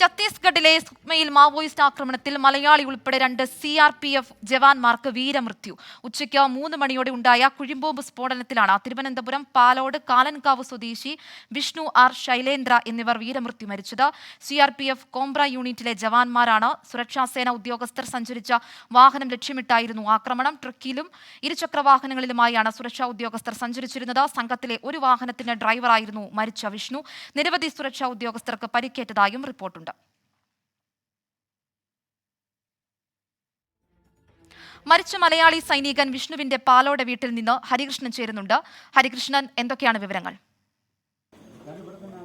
ഛത്തീസ്ഗഡിലെ സുക്മയിൽ മാവോയിസ്റ്റ് ആക്രമണത്തിൽ മലയാളി ഉൾപ്പെടെ രണ്ട് സി ആർ പി എഫ് ജവാന്മാർക്ക് വീരമൃത്യു. ഉച്ചയ്ക്ക് മൂന്ന് മണിയോടെ ഉണ്ടായ കുഴിമ്പോമ്പ് സ്ഫോടനത്തിലാണ് തിരുവനന്തപുരം പാലോട് കാലൻകാവ് സ്വദേശി വിഷ്ണു ആർ ശൈലേന്ദ്ര എന്നിവർ വീരമൃത്യു മരിച്ചത്. C R P F Cobra യൂണിറ്റിലെ ജവാന്മാരാണ്. സുരക്ഷാസേന ഉദ്യോഗസ്ഥർ സഞ്ചരിച്ച വാഹനം ലക്ഷ്യമിട്ടായിരുന്നു ആക്രമണം. ട്രക്കിലും ഇരുചക്ര വാഹനങ്ങളിലുമായാണ് സുരക്ഷാ ഉദ്യോഗസ്ഥർ സഞ്ചരിച്ചിരുന്നത്. സംഘത്തിലെ ഒരു വാഹനത്തിന്റെ ഡ്രൈവറായിരുന്നു മരിച്ച വിഷ്ണു. നിരവധി സുരക്ഷാ ഉദ്യോഗസ്ഥർക്ക് പരിക്കേറ്റതായും റിപ്പോർട്ടുണ്ട്. മരിച്ച മലയാളി സൈനികൻ വിഷ്ണുവിന്റെ പാലോടെ വീട്ടിൽ നിന്ന് ഹരികൃഷ്ണൻ ചേരുന്നുണ്ട്. ഹരികൃഷ്ണൻ എന്തൊക്കെയാണ് വിവരങ്ങൾ?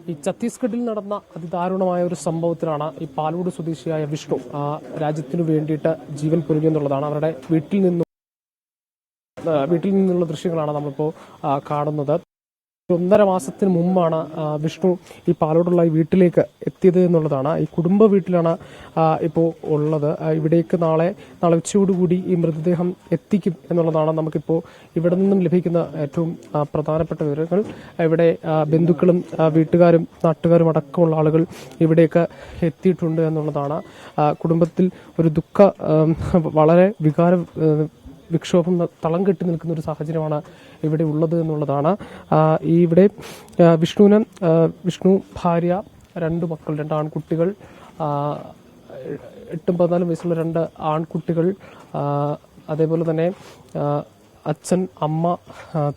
ഈ ഛത്തീസ്ഗഡിൽ നടന്ന അതിദാരുണമായ ഒരു സംഭവത്തിലാണ് ഈ പാലോട് സ്വദേശിയായ വിഷ്ണു രാജ്യത്തിനു വേണ്ടിയിട്ട് ജീവൻ പൊലിഞ്ഞെന്നുള്ളതാണ് അവരുടെ വീട്ടിൽ നിന്നും വീട്ടിൽ നിന്നുള്ള ദൃശ്യങ്ങളാണ് നമ്മളിപ്പോൾ ആ, കാണുന്നത്. ഒന്നര മാസത്തിന് മുമ്പാണ് വിഷ്ണു ഈ പാലോടുള്ള ഈ വീട്ടിലേക്ക് എത്തിയത് എന്നുള്ളതാണ്. ഈ കുടുംബ വീട്ടിലാണ് ഇപ്പോൾ ഉള്ളത്. ഇവിടേക്ക് നാളെ നാളെ ഉച്ചയോടുകൂടി ഈ മൃതദേഹം എത്തിക്കും എന്നുള്ളതാണ് നമുക്കിപ്പോൾ ഇവിടെ നിന്നും ലഭിക്കുന്ന ഏറ്റവും പ്രധാനപ്പെട്ട വിവരങ്ങൾ. ഇവിടെ ബന്ധുക്കളും വീട്ടുകാരും നാട്ടുകാരും അടക്കമുള്ള ആളുകൾ ഇവിടേക്ക് എത്തിയിട്ടുണ്ട് എന്നുള്ളതാണ്. കുടുംബത്തിൽ ഒരു ദുഃഖ വളരെ വികാര വിക്ഷോഭം തളം കെട്ടി നിൽക്കുന്ന ഒരു സാഹചര്യമാണ് ഇവിടെ ഉള്ളത് എന്നുള്ളതാണ്. ഇവിടെ വിഷ്ണുവിന് വിഷ്ണു ഭാര്യ രണ്ട് മക്കൾ രണ്ട് ആൺകുട്ടികൾ എട്ടും പതിനാലും വയസ്സുള്ള രണ്ട് ആൺകുട്ടികൾ അതേപോലെ തന്നെ അച്ഛൻ അമ്മ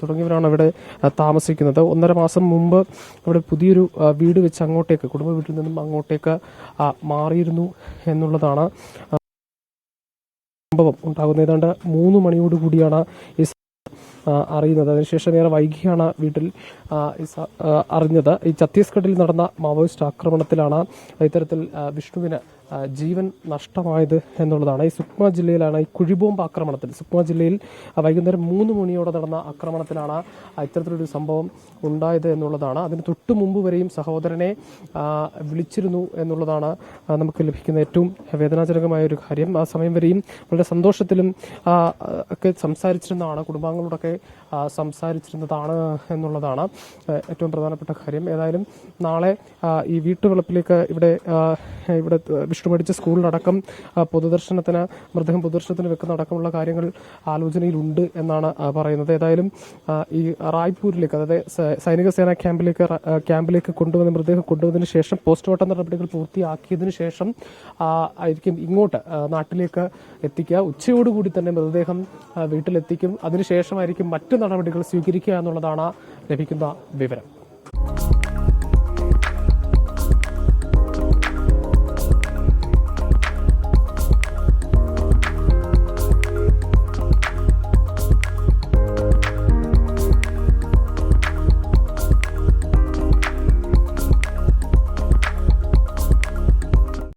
തുടങ്ങിയവരാണ് ഇവിടെ താമസിക്കുന്നത്. ഒന്നര മാസം മുമ്പ് ഇവിടെ പുതിയൊരു വീട് വെച്ച് അങ്ങോട്ടേക്ക് കുടുംബ വീട്ടിൽ നിന്നും അങ്ങോട്ടേക്ക് മാറിയിരുന്നു എന്നുള്ളതാണ്. സംഭവം ഉണ്ടാകുന്ന ഏതാണ്ട് മൂന്ന് മണിയോട് കൂടിയാണ് ഈ അറിയുന്നത്. അതിനുശേഷം നേരെ വൈകിയാണ് വീട്ടിൽ അറിഞ്ഞത്. ഈ ഛത്തീസ്ഗഡിൽ നടന്ന മാവോയിസ്റ്റ് ആക്രമണത്തിലാണ് ഇത്തരത്തിൽ വിഷ്ണുവിന് ജീവൻ നഷ്ടമായത് എന്നുള്ളതാണ്. ഈ സുക്മ ജില്ലയിലാണ് ഈ കുഴിബോംബ് ആക്രമണത്തിൽ സുക്മ ജില്ലയിൽ വൈകുന്നേരം മൂന്ന് മണിയോടെ നടന്ന ആക്രമണത്തിലാണ് ഇത്തരത്തിലൊരു സംഭവം ഉണ്ടായത് എന്നുള്ളതാണ്. അതിന് തൊട്ടു മുമ്പ് വരെയും സഹോദരനെ വിളിച്ചിരുന്നു എന്നുള്ളതാണ് നമുക്ക് ലഭിക്കുന്ന ഏറ്റവും വേദനാജനകമായ ഒരു കാര്യം. ആ സമയം വരെയും വളരെ സന്തോഷത്തിലും ഒക്കെ സംസാരിച്ചിരുന്നതാണ് കുടുംബാംഗങ്ങളോടൊക്കെ സംസാരിച്ചിരുന്നതാണ് എന്നുള്ളതാണ് ഏറ്റവും പ്രധാനപ്പെട്ട കാര്യം. ഏതായാലും നാളെ ഈ വീട്ടുവളപ്പിലേക്ക് ഇവിടെ ഇവിടെ വിഷ്ണു പഠിച്ച സ്കൂളിലടക്കം പൊതുദർശനത്തിന് മൃതദേഹം പൊതുദർശനത്തിന് വെക്കുന്ന അടക്കമുള്ള കാര്യങ്ങൾ ആലോചനയിലുണ്ട് എന്നാണ് പറയുന്നത്. ഏതായാലും ഈ റായ്പൂരിലേക്ക് അതായത് സൈനിക സേനാ ക്യാമ്പിലേക്ക് ക്യാമ്പിലേക്ക് കൊണ്ടുവന്ന മൃതദേഹം കൊണ്ടുവന്നതിന് ശേഷം പോസ്റ്റ്മോർട്ടം നടപടികൾ പൂർത്തിയാക്കിയതിനു ശേഷം ആയിരിക്കും ഇങ്ങോട്ട് നാട്ടിലേക്ക് എത്തിക്കുക. ഉച്ചയോടുകൂടി തന്നെ മൃതദേഹം വീട്ടിലെത്തിക്കും. അതിനുശേഷമായിരിക്കും മറ്റു നടപടികൾ സ്വീകരിക്കുക എന്നുള്ളതാണ് ലഭിക്കുന്ന വിവരം.